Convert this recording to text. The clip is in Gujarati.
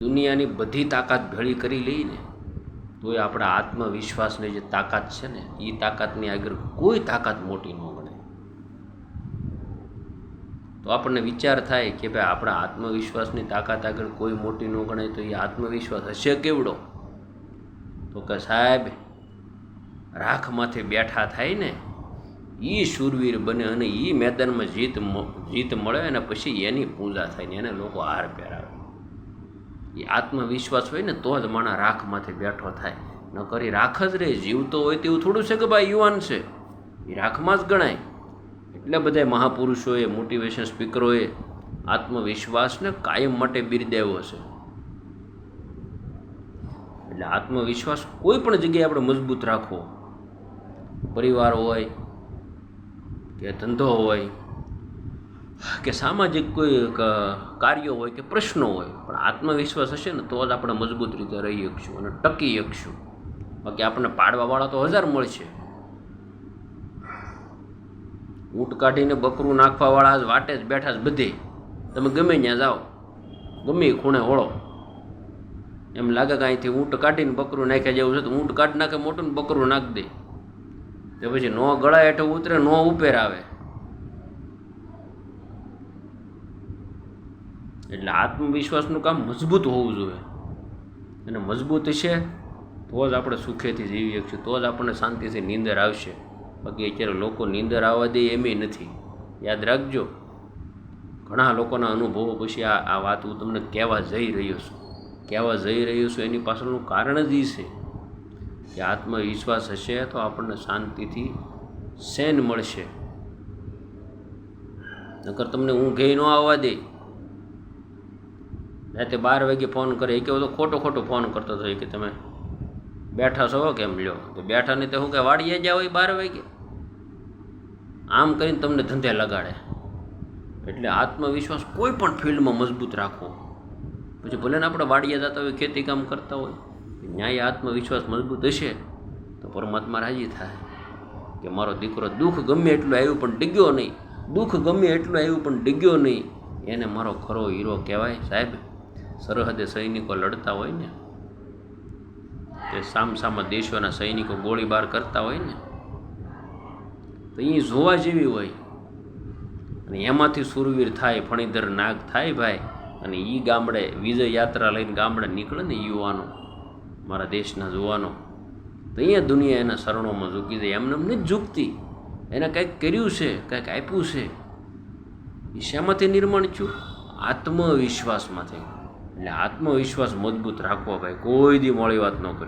દુનિયાની બધી તાકાત ભેળી કરી લઈને તોય આપણા આત્મવિશ્વાસની જે તાકાત છે ને એ તાકાતની આગળ કોઈ તાકાત મોટી ન ગણે તો આપણને વિચાર થાય કે ભાઈ આપણા આત્મવિશ્વાસની તાકાત આગળ કોઈ મોટી ન ગણાય તો એ આત્મવિશ્વાસ હશે કેવડો? તો કે સાહેબ રાખમાંથી બેઠા થાય ને એ શૂરવીર બને અને એ મેદાનમાં જીત જીત મળે અને પછી એની પૂજા થાય ને, એને લોકો હાર પહેરાવે. એ આત્મવિશ્વાસ હોય ને, તો જ માણસ રાખમાંથી બેઠો થાય. ન કરી રાખ જ રહે જીવતો હોય તેવું થોડું છે કે ભાઈ યુવાન છે? એ રાખમાં જ ગણાય. એટલે બધા મહાપુરુષોએ મોટિવેશન સ્પીકરોએ આત્મવિશ્વાસને કાયમ માટે બિરદાવ્યો છે. એટલે આત્મવિશ્વાસ કોઈ પણ જગ્યાએ આપણે મજબૂત રાખવો. પરિવાર હોય કે ધંધો હોય કે સામાજિક કોઈ કાર્યો હોય કે પ્રશ્નો હોય, પણ આત્મવિશ્વાસ હશે ને તો જ આપણે મજબૂત રીતે રહી શકશું અને ટકી શકશું. બાકી આપણને પાડવાવાળા તો હજાર મળશે. ઊંટ કાઢીને બકરું નાખવાવાળા જ વાટે જ બેઠા જ બધે. તમે ગમે ત્યાં જાઓ, ગમે ખૂણે હોળો એમ લાગે કે અહીંથી ઊંટ કાઢીને બકરું નાખ્યા જેવું છે, તો ઊંટ કાઢી નાખે મોટું બકરું નાખી દે. તે પછી નો ગળા હેઠળ ઉતરે, નો ઉપેર આવે એટલે આત્મવિશ્વાસનું કામ મજબૂત હોવું જોઈએ. અને મજબૂત છે, તો જ આપણે સુખેથી જીવી શકીશું તો જ આપણને શાંતિથી નીંદર આવશે. બાકી અત્યારે લોકો નીંદર આવવા દે એમ નથી. યાદ રાખજો, ઘણા લોકોના અનુભવો પછી આ આ વાત હું તમને કહેવા જઈ રહ્યો છું. કહેવા જઈ રહ્યો છું એની પાછળનું કારણ જ એ છે કે આત્મવિશ્વાસ હશે તો આપણને શાંતિથી સેન મળશે. નકર તમને ઊંઘે ન આવવા દે. રાતે બાર વાગે ફોન કરે, એ કેવો તો ખોટો ખોટો ફોન કરતો હતો કે તમે બેઠા છો કેમ લ્યો? તો બેઠા નહીં તો હું કે, વાડીએ જાઓ એ બાર વાગે. આમ કરીને તમને ધંધે લગાડે. એટલે આત્મવિશ્વાસ કોઈ પણ ફિલ્ડમાં મજબૂત રાખવો. પછી ભલે ને આપણે વાડીએ જતા હોય, ખેતી કામ કરતા હોય ન્યાય, આત્મવિશ્વાસ મજબૂત હશે તો પરમાત્મા રાજી થાય. કે મારો દીકરો દુઃખ ગમે એટલું આવ્યું પણ ડીગ્યો નહીં, દુઃખ ગમે એટલું આવ્યું પણ ડીગ્યો નહીં, એને મારો ખરો હીરો કહેવાય સાહેબ. સરહદે સૈનિકો લડતા હોય ને, તે સામસામા દેશોના સૈનિકો ગોળીબાર કરતા હોય ને, તો એ જોવા જેવી હોય. અને એમાંથી સુરવીર થાય, ફણીધર નાગ થાય ભાઈ, અને એ ગામડે વિજય યાત્રા લઈને ગામડે નીકળે ને યુવાનો, મારા દેશના જુવાનો. તો અહીંયા દુનિયા એના શરણોમાં ઝૂકી જાય. એમને એમને જ ઝૂકતી. એને કંઈક કર્યું છે, કંઈક આપ્યું છે. એ શેમાંથી નિર્માણ થયું? આત્મવિશ્વાસમાંથી. એટલે આત્મવિશ્વાસ મજબૂત રાખવો ભાઈ કોઈ દી મોડી વાત ન કરી.